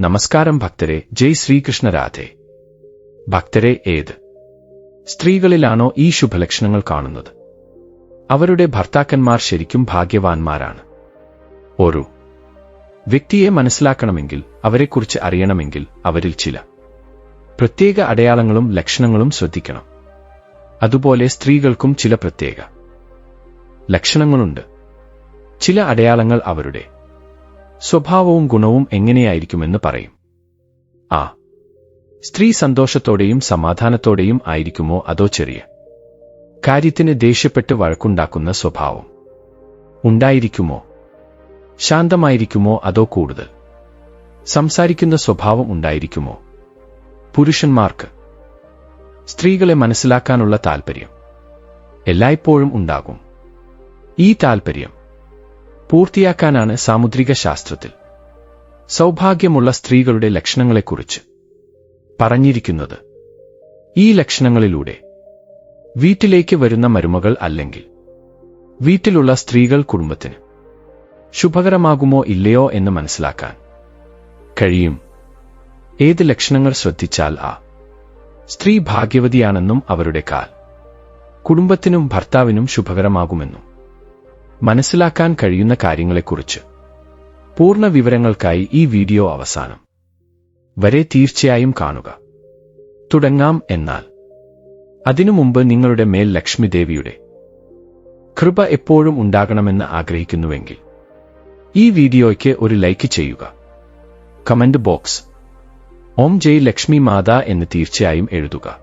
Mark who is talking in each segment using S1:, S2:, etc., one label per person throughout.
S1: നമസ്കാരം ഭക്തരെ ജയ് ശ്രീകൃഷ്ണ രാധേ. ഭക്തരെ ഏത്? സ്ത്രീകളിലാണോ ഈ ശുഭലക്ഷണങ്ങൾ കാണുന്നത്. അവരുടെ ഭർത്താക്കന്മാർ ശരിക്കും ഭാഗ്യവാന്മാരാണ്. ഒരു വ്യക്തിയെ മനസ്സിലാക്കണമെങ്കിൽ അവരെക്കുറിച്ച് അറിയണമെങ്കിൽ അവരിൽ ചില പ്രത്യേക അടയാളങ്ങളും ലക്ഷണങ്ങളും ശ്രദ്ധിക്കണം. അതുപോലെ സ്ത്രീകൾക്കും ചില പ്രത്യേക ലക്ഷണങ്ങളുണ്ട്. ചില അടയാളങ്ങൾ അവരുടെ സ്വഭാവവും ഗുണവും എങ്ങനെയായിരിക്കുമെന്ന് പറയും. ആ സ്ത്രീ സന്തോഷത്തോടെയും സമാധാനത്തോടെയും ആയിരിക്കുമോ അതോ ചെറിയ? കാര്യത്തിന് ദേഷ്യപ്പെട്ട് വഴക്കുണ്ടാക്കുന്ന സ്വഭാവം. ഉണ്ടായിരിക്കുമോ? ശാന്തമായിരിക്കുമോ അതോ കൂടുതൽ? സംസാരിക്കുന്ന സ്വഭാവം ഉണ്ടായിരിക്കുമോ? പുരുഷന്മാർക്ക്. സ്ത്രീകളെ മനസ്സിലാക്കാനുള്ള താൽപ്പര്യം എല്ലായ്പ്പോഴും ഉണ്ടാകും. ഈ താൽപ്പര്യം പൂർത്തിയാക്കാനാണ് സാമുദ്രിക ശാസ്ത്രത്തിൽ സൗഭാഗ്യമുള്ള സ്ത്രീകളുടെ ലക്ഷണങ്ങളെക്കുറിച്ച് പറഞ്ഞിരിക്കുന്നത്. ഈ ലക്ഷണങ്ങളിലൂടെ വീട്ടിലേക്ക് വരുന്ന മരുമകൾ അല്ലെങ്കിൽ വീട്ടിലുള്ള സ്ത്രീകൾ കുടുംബത്തിന് ശുഭകരമാകുമോ ഇല്ലയോ എന്ന് മനസ്സിലാക്കാൻ കഴിയും. ഏത് ലക്ഷണങ്ങൾ ശ്രദ്ധിച്ചാൽ ആ സ്ത്രീ ഭാഗ്യവതിയാണെന്നും അവരുടെ കാൽ കുടുംബത്തിനും ഭർത്താവിനും ശുഭകരമാകുമെന്നും മനസ്സിലാക്കാൻ കഴിയുന്ന കാര്യങ്ങളെക്കുറിച്ച്. പൂർണ വിവരങ്ങൾക്കായി ഈ വീഡിയോ അവസാനം. വരെ തീർച്ചയായും കാണുക. തുടങ്ങാം എന്നാൽ. അതിനു മുമ്പ് നിങ്ങളുടെ മേൽ ലക്ഷ്മി ദേവിയുടെ കൃപ എപ്പോഴും ഉണ്ടാകണമെന്ന് ആഗ്രഹിക്കുന്നുവെങ്കിൽ ഈ വീഡിയോയ്ക്ക് ഒരു ലൈക്ക് ചെയ്യുക. Comment box. ഓം ജയ് ലക്ഷ്മി മാതാ എന്ന് തീർച്ചയായും എഴുതുക.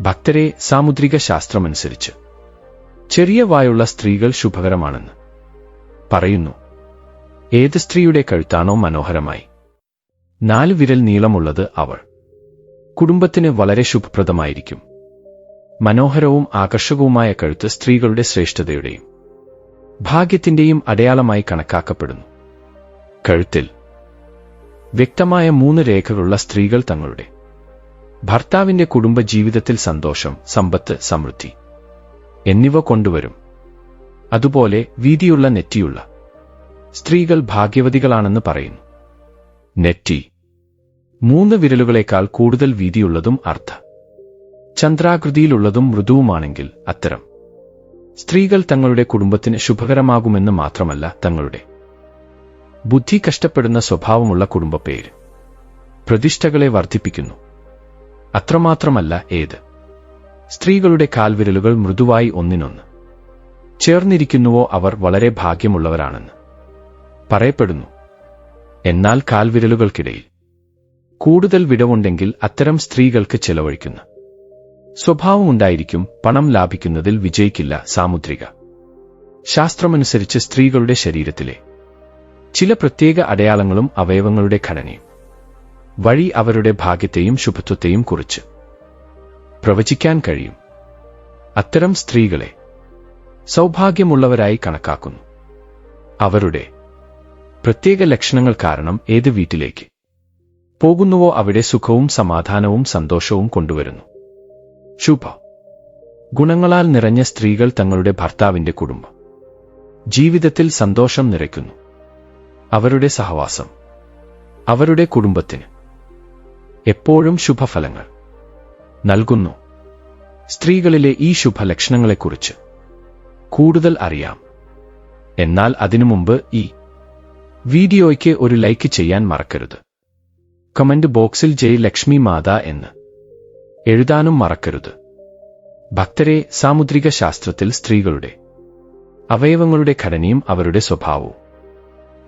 S1: ഭക്തരെ സാമുദ്രിക ശാസ്ത്രമനുസരിച്ച്. ചെറിയ വായുള്ള സ്ത്രീകൾ ശുഭകരമാണെന്ന് പറയുന്നു. ഏത് സ്ത്രീയുടെ കഴുത്താണോ മനോഹരമായി. നാല് വിരൽ നീളമുള്ളത് അവൾ. കുടുംബത്തിന് വളരെ ശുഭപ്രദമായിരിക്കും. മനോഹരവും ആകർഷകവുമായ കഴുത്ത് സ്ത്രീകളുടെ ശ്രേഷ്ഠതയുടെയും ഭാഗ്യത്തിന്റെയും അടയാളമായി കണക്കാക്കപ്പെടുന്നു. കഴുത്തിൽ വ്യക്തമായ മൂന്ന് രേഖകളുള്ള സ്ത്രീകൾ തങ്ങളുടെ ഭർത്താവിന്റെ കുടുംബ ജീവിതത്തിൽ സന്തോഷം സമ്പത്ത് സമൃദ്ധി എന്നിവ കൊണ്ടുവരും. അതുപോലെ വീതിയുള്ള നെറ്റിയുള്ള. സ്ത്രീകൾ ഭാഗ്യവതികളാണെന്ന് പറയുന്നു. നെറ്റി. മൂന്ന് വിരലുകളേക്കാൾ കൂടുതൽ വീതിയുള്ളതും അർത്ഥ. ചന്ദ്രാകൃതിയിലുള്ളതും മൃദുവുമാണെങ്കിൽ അത്തരം. സ്ത്രീകൾ തങ്ങളുടെ കുടുംബത്തിന് ശുഭകരമാകുമെന്ന് മാത്രമല്ല തങ്ങളുടെ. ബുദ്ധി കഷ്ടപ്പെടുന്ന സ്വഭാവമുള്ള കുടുംബപ്പേര്. പ്രതിഷ്ഠകളെ വർദ്ധിപ്പിക്കുന്നു. അത്രമാത്രമല്ല ഏത്. സ്ത്രീകളുടെ കാൽവിരലുകൾ മൃദുവായി ഒന്നിനൊന്ന്. ചേർന്നിരിക്കുന്നുവോ അവർ വളരെ ഭാഗ്യമുള്ളവരാണെന്ന്. പറയപ്പെടുന്നു എന്നാൽ കാൽവിരലുകൾക്കിടയിൽ കൂടുതൽ വിടവുണ്ടെങ്കിൽ അത്തരം സ്ത്രീകൾക്ക് ചെലവഴിക്കുന്നു. സ്വഭാവമുണ്ടായിരിക്കും പണം ലാഭിക്കുന്നതിൽ വിജയിക്കില്ല സാമുദ്രിക. ശാസ്ത്രമനുസരിച്ച് സ്ത്രീകളുടെ ശരീരത്തിലെ ചില പ്രത്യേക അടയാളങ്ങളും അവയവങ്ങളുടെ ഘടനയും വഴി അവരുടെ ഭാഗ്യത്തെയും ശുഭത്വത്തെയും കുറിച്ച്. പ്രവചിക്കാൻ കഴിയും. അത്തരം സ്ത്രീകളെ സൗഭാഗ്യമുള്ളവരായി കണക്കാക്കുന്നു. അവരുടെ പ്രത്യേക ലക്ഷണങ്ങൾ കാരണം ഏത് വീട്ടിലേക്ക് പോകുന്നുവോ അവിടെ സുഖവും സമാധാനവും സന്തോഷവും കൊണ്ടുവരുന്നു. ശുഭ. ഗുണങ്ങളാൽ നിറഞ്ഞ സ്ത്രീകൾ തങ്ങളുടെ ഭർത്താവിന്റെ കുടുംബം. ജീവിതത്തിൽ സന്തോഷം നിറയ്ക്കുന്നു. അവരുടെ സഹവാസം. അവരുടെ കുടുംബത്തിന് എപ്പോഴും ശുഭഫലങ്ങൾ. നൽകുന്നു. സ്ത്രീകളിലെ ഈ ശുഭലക്ഷണങ്ങളെക്കുറിച്ച് കൂടുതൽ അറിയാം. എന്നാൽ അതിനു മുമ്പ് ഈ വീഡിയോയ്ക്ക് ഒരു ലൈക്ക് ചെയ്യാൻ മറക്കരുത്. കമന്റ് ബോക്സിൽ ജയ് ലക്ഷ്മി മാതാ എന്ന് എഴുതാനും മറക്കരുത്. ഭക്തരെ സാമുദ്രിക ശാസ്ത്രത്തിൽ സ്ത്രീകളുടെ അവയവങ്ങളുടെ ഘടനയും അവരുടെ സ്വഭാവവും.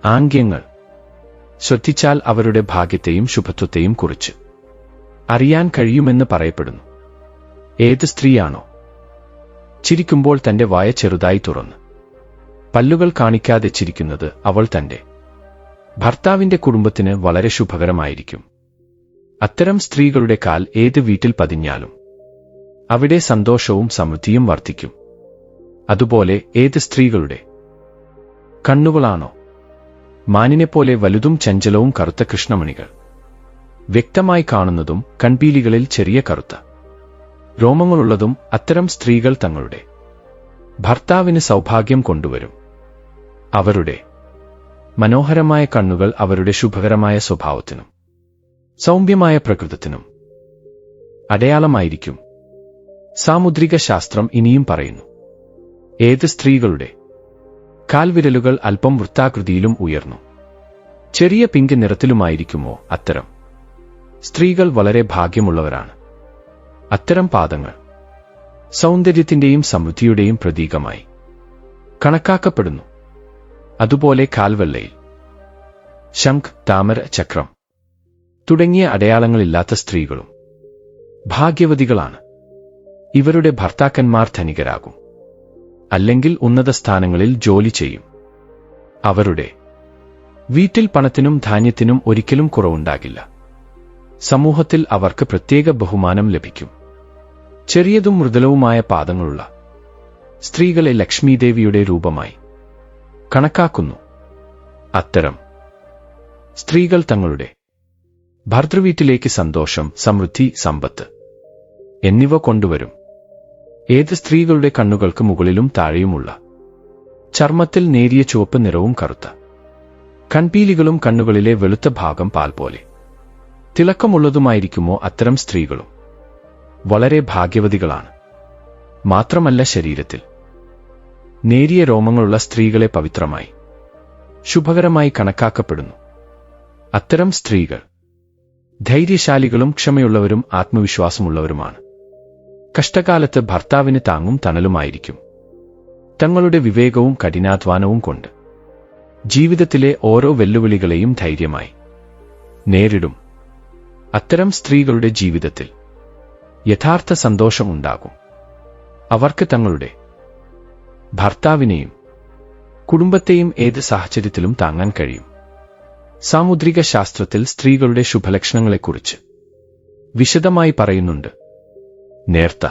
S1: ആംഗ്യങ്ങൾ. ശ്രദ്ധിച്ചാൽ അവരുടെ ഭാഗ്യത്തെയും ശുഭത്വത്തെയും കുറിച്ച്. അറിയാൻ കഴിയുമെന്ന് പറയപ്പെടുന്നു. ഏത് സ്ത്രീയാണോ? ചിരിക്കുമ്പോൾ തന്റെ വായ ചെറുതായി തുറന്ന്. പല്ലുകൾ കാണിക്കാതെ ചിരിക്കുന്നത് അവൾ തന്റെ. ഭർത്താവിന്റെ കുടുംബത്തിന് വളരെ ശുഭകരമായിരിക്കും. അത്തരം സ്ത്രീകളുടെ കാൽ ഏത് വീട്ടിൽ പതിഞ്ഞാലും അവിടെ സന്തോഷവും സമൃദ്ധിയും വർദ്ധിക്കും. അതുപോലെ ഏത് സ്ത്രീകളുടെ? കണ്ണുകളാണോ? മാനിനെപ്പോലെ വലുതും ചഞ്ചലവും കറുത്ത കൃഷ്ണമണികൾ. വ്യക്തമായി കാണുന്നതും കൺപീലികളിൽ ചെറിയ കറുത്ത. രോമങ്ങളുള്ളതും അത്തരം സ്ത്രീകൾ തങ്ങളുടെ ഭർത്താവിന് സൗഭാഗ്യം കൊണ്ടുവരും. അവരുടെ മനോഹരമായ കണ്ണുകൾ അവരുടെ ശുഭകരമായ സ്വഭാവത്തിനും സൗമ്യമായ പ്രകൃതത്തിനും അടയാളമായിരിക്കും. സാമുദ്രിക ശാസ്ത്രം ഇനിയും പറയുന്നു. ഏത് സ്ത്രീകളുടെ കാൽവിരലുകൾ അല്പം വൃത്താകൃതിയിലും ഉയർന്നു. ചെറിയ പിങ്ക് നിറത്തിലുമായിരിക്കുമോ അത്തരം സ്ത്രീകൾ വളരെ ഭാഗ്യമുള്ളവരാണ്. അത്തരം പാദങ്ങൾ സൗന്ദര്യത്തിന്റെയും സമൃദ്ധിയുടെയും പ്രതീകമായി കണക്കാക്കപ്പെടുന്നു. അതുപോലെ കാൽവെള്ളയിൽ ശംഖ് താമര ചക്രം തുടങ്ങിയ അടയാളങ്ങളില്ലാത്ത സ്ത്രീകളും ഭാഗ്യവതികളാണ്. ഇവരുടെ ഭർത്താക്കന്മാർ ധനികരാകും. അല്ലെങ്കിൽ ഉന്നത സ്ഥാനങ്ങളിൽ ജോലി ചെയ്യും. അവരുടെ വീട്ടിൽ പണത്തിനും ധാന്യത്തിനും ഒരിക്കലും കുറവുണ്ടാകില്ല. സമൂഹത്തിൽ അവർക്ക് പ്രത്യേക ബഹുമാനം ലഭിക്കും. ചെറിയതും മൃദുലവുമായ പാദങ്ങളുള്ള സ്ത്രീകളെ ലക്ഷ്മീദേവിയുടെ രൂപമായി കണക്കാക്കുന്നു. അത്തരം സ്ത്രീകൾ തങ്ങളുടെ ഭർതൃവീട്ടിലേക്ക് സന്തോഷം സമൃദ്ധി സമ്പത്ത് എന്നിവ കൊണ്ടുവരും. ഏത് സ്ത്രീകളുടെ കണ്ണുകൾക്ക് മുകളിലും താഴെയുമുള്ള ചർമ്മത്തിൽ നേരിയ ചുവപ്പ് നിറവും കറുത്ത കൺപീലികളും കണ്ണുകളിലെ വെളുത്ത ഭാഗം പാൽ പോലെ തിളക്കമുള്ളതുമായിരിക്കുമോ അത്തരം സ്ത്രീകളും? വളരെ ഭാഗ്യവതികളാണ്. മാത്രമല്ല ശരീരത്തിൽ. നേരിയ രോമങ്ങളുള്ള സ്ത്രീകളെ പവിത്രമായി. ശുഭകരമായി കണക്കാക്കപ്പെടുന്നു. അത്തരം സ്ത്രീകൾ ധൈര്യശാലികളും ക്ഷമയുള്ളവരും ആത്മവിശ്വാസമുള്ളവരുമാണ്. കഷ്ടകാലത്ത് ഭർത്താവിന് താങ്ങും തണലുമായിരിക്കും. തങ്ങളുടെ വിവേകവും കഠിനാധ്വാനവും കൊണ്ട്. ജീവിതത്തിലെ ഓരോ വെല്ലുവിളികളെയും ധൈര്യമായി. നേരിടും. അത്തരം സ്ത്രീകളുടെ ജീവിതത്തിൽ യഥാർത്ഥ സന്തോഷമുണ്ടാകും അവർക്ക് തങ്ങളുടെ ഭർത്താവിനെയും കുടുംബത്തെയും ഏത് സാഹചര്യത്തിലും താങ്ങാൻ കഴിയും. സാമുദ്രിക ശാസ്ത്രത്തിൽ സ്ത്രീകളുടെ ശുഭലക്ഷണങ്ങളെക്കുറിച്ച് വിശദമായി പറയുന്നുണ്ട്. നേർത്ത.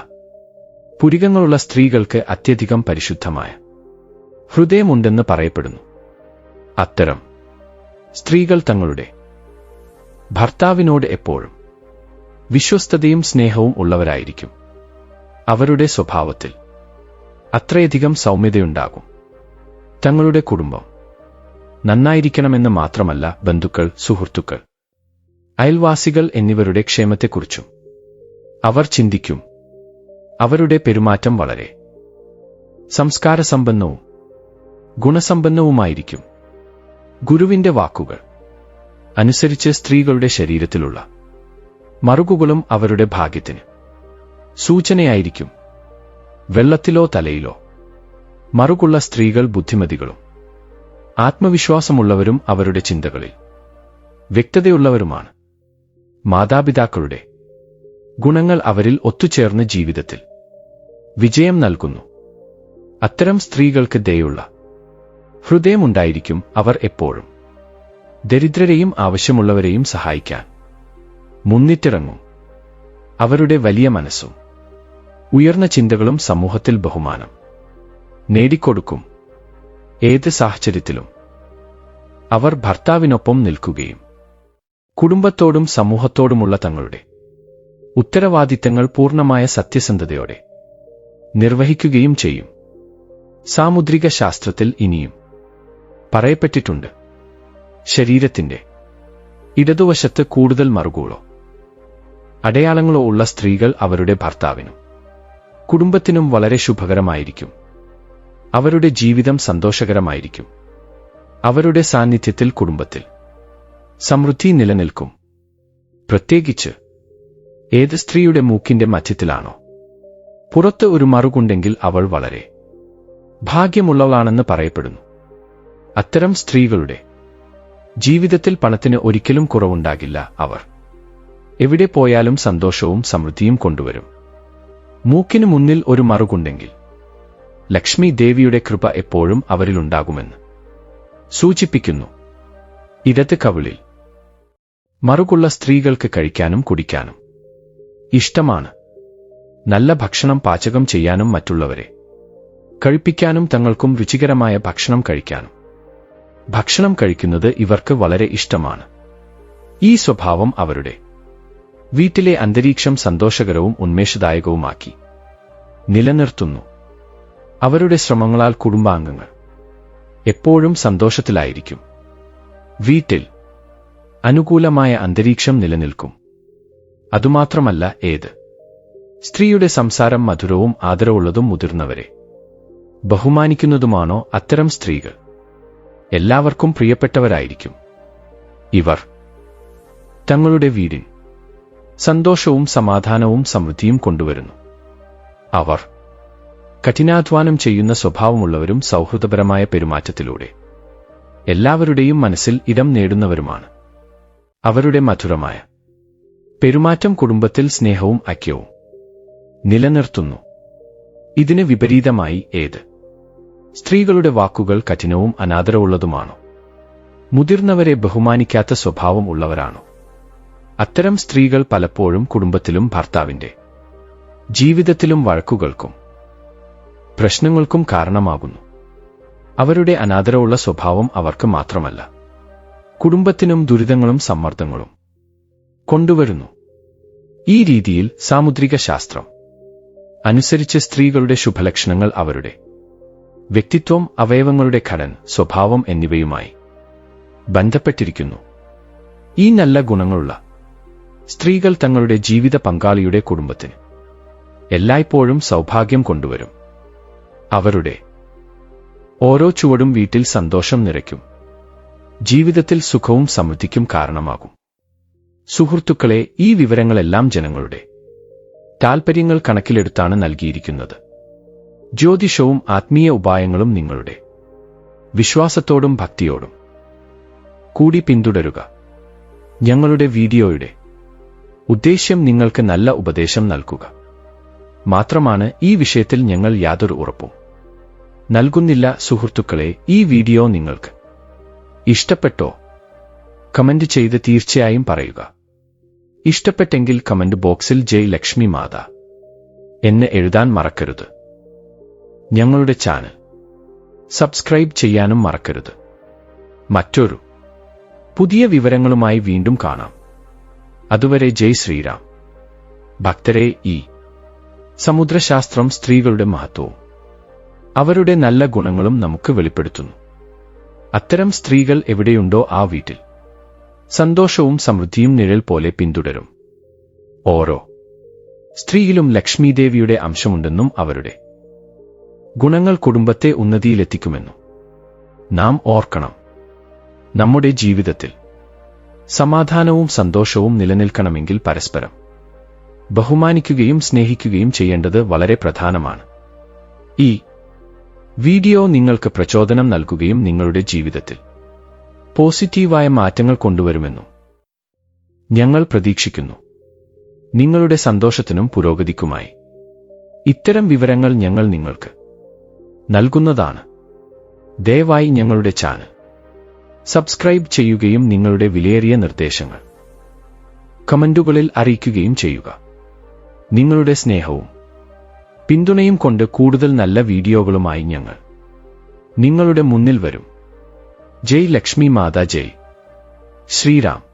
S1: പുരികങ്ങളുള്ള സ്ത്രീകൾക്ക് അത്യധികം പരിശുദ്ധമായ ഹൃദയമുണ്ടെന്ന് പറയപ്പെടുന്നു. അത്തരം സ്ത്രീകൾ തങ്ങളുടെ ഭർത്താവിനോട് എപ്പോഴും വിശ്വസ്തതയും സ്നേഹവും ഉള്ളവരായിരിക്കും അവരുടെ സ്വഭാവത്തിൽ അത്രയധികം സൗമ്യതയുണ്ടാകും. തങ്ങളുടെ കുടുംബം നന്നായിരിക്കണമെന്ന് മാത്രമല്ല ബന്ധുക്കൾ സുഹൃത്തുക്കൾ അയൽവാസികൾ എന്നിവരുടെ ക്ഷേമത്തെക്കുറിച്ചും അവർ ചിന്തിക്കും. അവരുടെ പെരുമാറ്റം വളരെ സംസ്കാരസമ്പന്നവും ഗുണസമ്പന്നവുമായിരിക്കും. ഗുരുവിന്റെ വാക്കുകൾ അനുസരിച്ച് സ്ത്രീകളുടെ ശരീരത്തിലുള്ള മറുകുകളും അവരുടെ ഭാഗ്യത്തിന്. സൂചനയായിരിക്കും വെള്ളത്തിലോ തലയിലോ മറുകുള്ള സ്ത്രീകൾ ബുദ്ധിമതികളും ആത്മവിശ്വാസമുള്ളവരും അവരുടെ ചിന്തകളിൽ വ്യക്തതയുള്ളവരുമാണ്. മാതാപിതാക്കളുടെ ഗുണങ്ങൾ അവരിൽ ഒത്തുചേർന്ന് ജീവിതത്തിൽ വിജയം നൽകുന്നു. അത്തരം സ്ത്രീകൾക്ക് ദയുള്ള ഹൃദയമുണ്ടായിരിക്കും അവർ എപ്പോഴും. ദരിദ്രരെയും ആവശ്യമുള്ളവരെയും സഹായിക്കാൻ. മുന്നിട്ടിറങ്ങും. അവരുടെ വലിയ മനസ്സും. ഉയർന്ന ചിന്തകളും സമൂഹത്തിൽ ബഹുമാനം. നേടിക്കൊടുക്കും. ഏത് സാഹചര്യത്തിലും. അവർ ഭർത്താവിനൊപ്പം നിൽക്കുകയും. കുടുംബത്തോടും സമൂഹത്തോടുമുള്ള തങ്ങളുടെ. ഉത്തരവാദിത്തങ്ങൾ പൂർണമായ സത്യസന്ധതയോടെ. നിർവഹിക്കുകയും ചെയ്യും. സാമുദ്രിക ശാസ്ത്രത്തിൽ ഇനിയും. പറയപ്പെട്ടിട്ടുണ്ട്. ശരീരത്തിന്റെ ഇടതുവശത്ത് കൂടുതൽ മറുകൂളോ? അടയാളങ്ങളോ ഉള്ള സ്ത്രീകൾ അവരുടെ ഭർത്താവിനും കുടുംബത്തിനും വളരെ ശുഭകരമായിരിക്കും. അവരുടെ ജീവിതം സന്തോഷകരമായിരിക്കും. അവരുടെ സാന്നിധ്യത്തിൽ കുടുംബത്തിൽ സമൃദ്ധി നിലനിൽക്കും. പ്രത്യേകിച്ച് ഏത് സ്ത്രീയുടെ മൂക്കിന്റെ മധ്യത്തിലാണോ? പുറത്ത് ഒരു മറുകുണ്ടെങ്കിൽ അവൾ വളരെ ഭാഗ്യമുള്ളവളാണെന്ന് പറയപ്പെടുന്നു. അത്തരം സ്ത്രീകളുടെ ജീവിതത്തിൽ പണത്തിന് ഒരിക്കലും കുറവുണ്ടാകില്ല അവർ. എവിടെ പോയാലും സന്തോഷവും സമൃദ്ധിയും കൊണ്ടുവരും. മൂക്കിനു മുന്നിൽ ഒരു മറുകുണ്ടെങ്കിൽ ലക്ഷ്മി ദേവിയുടെ കൃപ എപ്പോഴും അവരിലുണ്ടാകുമെന്ന് സൂചിപ്പിക്കുന്നു. ഇടത് കവിളിൽ മറുകുള്ള സ്ത്രീകൾക്ക് കഴിക്കാനും കുടിക്കാനും. ഇഷ്ടമാണ്. നല്ല ഭക്ഷണം പാചകം ചെയ്യാനും മറ്റുള്ളവരെ കഴിപ്പിക്കാനും തങ്ങൾക്കും രുചികരമായ ഭക്ഷണം കഴിക്കാനും. ഭക്ഷണം കഴിക്കുന്നത് ഇവർക്ക് വളരെ ഇഷ്ടമാണ്. ഈ സ്വഭാവം അവരുടെ. വീട്ടിലെ അന്തരീക്ഷം സന്തോഷകരവും ഉന്മേഷദായകവുമാക്കി. നിലനിർത്തുന്നു. അവരുടെ ശ്രമങ്ങളാൽ കുടുംബാംഗങ്ങൾ എപ്പോഴും സന്തോഷത്തിലായിരിക്കും. വീട്ടിൽ അനുകൂലമായ അന്തരീക്ഷം നിലനിൽക്കും. അതുമാത്രമല്ല ഏത്. സ്ത്രീയുടെ സംസാരം മധുരവും ആദരവുള്ളതും മുതിർന്നവരെ. ബഹുമാനിക്കുന്നതുമാണോ അത്തരം സ്ത്രീകൾ? എല്ലാവർക്കും പ്രിയപ്പെട്ടവരായിരിക്കും. ഇവർ തങ്ങളുടെ വീടിൽ സന്തോഷവും സമാധാനവും സമൃദ്ധിയും കൊണ്ടുവരുന്നു. അവർ കഠിനാധ്വാനം ചെയ്യുന്ന സ്വഭാവമുള്ളവരും സൗഹൃദപരമായ പെരുമാറ്റത്തിലൂടെ എല്ലാവരുടെയും മനസ്സിൽ ഇടം നേടുന്നവരുമാണ്. അവരുടെ മധുരമായ പെരുമാറ്റം കുടുംബത്തിൽ സ്നേഹവും ഐക്യവും നിലനിർത്തുന്നു. ഇതിന് വിപരീതമായി ഏത് സ്ത്രീകളുടെ വാക്കുകൾ കഠിനവും അനാദരവുള്ളതുമാണോ? മുതിർന്നവരെ ബഹുമാനിക്കാത്ത സ്വഭാവം ഉള്ളവരാണോ? അത്തരം സ്ത്രീകൾ പലപ്പോഴും കുടുംബത്തിലും ഭർത്താവിന്റെ ജീവിതത്തിലും വഴക്കുകൾക്കും പ്രശ്നങ്ങൾക്കും കാരണമാകുന്നു. അവരുടെ അനാദരവുള്ള സ്വഭാവം അവർക്ക് മാത്രമല്ല കുടുംബത്തിനും ദുരിതങ്ങളും സമ്മർദ്ദങ്ങളും കൊണ്ടുവരുന്നു. ഈ രീതിയിൽ സാമുദ്രിക ശാസ്ത്രം അനുസരിച്ച് സ്ത്രീകളുടെ ശുഭലക്ഷണങ്ങൾ അവരുടെ വ്യക്തിത്വം അവയവങ്ങളുടെ ഘടൻ സ്വഭാവം എന്നിവയുമായി ബന്ധപ്പെട്ടിരിക്കുന്നു. ഈ നല്ല ഗുണങ്ങളുള്ള സ്ത്രീകൾ തങ്ങളുടെ ജീവിത പങ്കാളിയുടെ കുടുംബത്തിന് എല്ലായ്പ്പോഴും സൗഭാഗ്യം കൊണ്ടുവരും. അവരുടെ ഓരോ ചുവടും വീട്ടിൽ സന്തോഷം നിറയ്ക്കും. ജീവിതത്തിൽ സുഖവും സമൃദ്ധിക്കും കാരണമാകും. സുഹൃത്തുക്കളെ ഈ വിവരങ്ങളെല്ലാം ജനങ്ങളുടെ താൽപര്യങ്ങൾ കണക്കിലെടുത്താണ് നൽകിയിരിക്കുന്നത്. ജ്യോതിഷവും ആത്മീയ ഉപായങ്ങളും നിങ്ങളുടെ വിശ്വാസത്തോടും ഭക്തിയോടും കൂടി പിന്തുടരുക. ഞങ്ങളുടെ വീഡിയോയുടെ ഉദ്ദേശ്യം നിങ്ങൾക്ക് നല്ല ഉപദേശം നൽകുക. മാത്രമാണ് ഈ വിഷയത്തിൽ ഞങ്ങൾ യാതൊരു ഉറപ്പും നൽകുന്നില്ല. സുഹൃത്തുക്കളെ ഈ വീഡിയോ നിങ്ങൾക്ക് ഇഷ്ടപ്പെട്ടോ? കമന്റ് ചെയ്ത് തീർച്ചയായും പറയുക. ഇഷ്ടപ്പെട്ടെങ്കിൽ കമന്റ് ബോക്സിൽ ജയ് ലക്ഷ്മി മാത എന്ന് എഴുതാൻ മറക്കരുത്. ഞങ്ങളുടെ ചാനൽ. സബ്സ്ക്രൈബ് ചെയ്യാനും മറക്കരുത്. മറ്റൊരു പുതിയ വിവരങ്ങളുമായി വീണ്ടും കാണാം. അതുവരെ ജയ് ശ്രീരാം. ഭക്തരെ ഈ സമുദ്രശാസ്ത്രം സ്ത്രീകളുടെ മഹത്വവും അവരുടെ നല്ല ഗുണങ്ങളും നമുക്ക് വെളിപ്പെടുത്തുന്നു. അത്തരം സ്ത്രീകൾ എവിടെയുണ്ടോ ആ വീട്ടിൽ സന്തോഷവും സമൃദ്ധിയും നിഴൽ പോലെ പിന്തുടരും. ഓരോ സ്ത്രീയിലും ലക്ഷ്മീദേവിയുടെ അംശമുണ്ടെന്നും അവരുടെ ഗുണങ്ങൾ കുടുംബത്തെ ഉന്നതിയിലെത്തിക്കുമെന്നു. നാം ഓർക്കണം. നമ്മുടെ ജീവിതത്തിൽ സമാധാനവും സന്തോഷവും നിലനിൽക്കണമെങ്കിൽ പരസ്പരം ബഹുമാനിക്കുകയും സ്നേഹിക്കുകയും ചെയ്യേണ്ടത് വളരെ പ്രധാനമാണ്. ഈ വീഡിയോ നിങ്ങൾക്ക് പ്രചോദനം നൽകുകയും നിങ്ങളുടെ ജീവിതത്തിൽ പോസിറ്റീവായ മാറ്റങ്ങൾ കൊണ്ടുവരുമെന്നും ഞങ്ങൾ പ്രതീക്ഷിക്കുന്നു. നിങ്ങളുടെ സന്തോഷത്തിനും പുരോഗതിക്കുമായി. ഇത്തരം വിവരങ്ങൾ ഞങ്ങൾ നിങ്ങൾക്ക് നൽകുന്നതാണ്. ദയവായി ഞങ്ങളുടെ ചാനൽ സബ്സ്ക്രൈബ് ചെയ്യുകയും നിങ്ങളുടെ വിലയേറിയ നിർദ്ദേശങ്ങൾ കമന്റുകളിൽ അറിയിക്കുകയും ചെയ്യുക. നിങ്ങളുടെ സ്നേഹവും പിന്തുണയും കൊണ്ട് കൂടുതൽ നല്ല വീഡിയോകളുമായി ഞങ്ങൾ നിങ്ങളുടെ മുന്നിൽ വരും. ജയ് ലക്ഷ്മി മാതാ ജയ്. ശ്രീറാം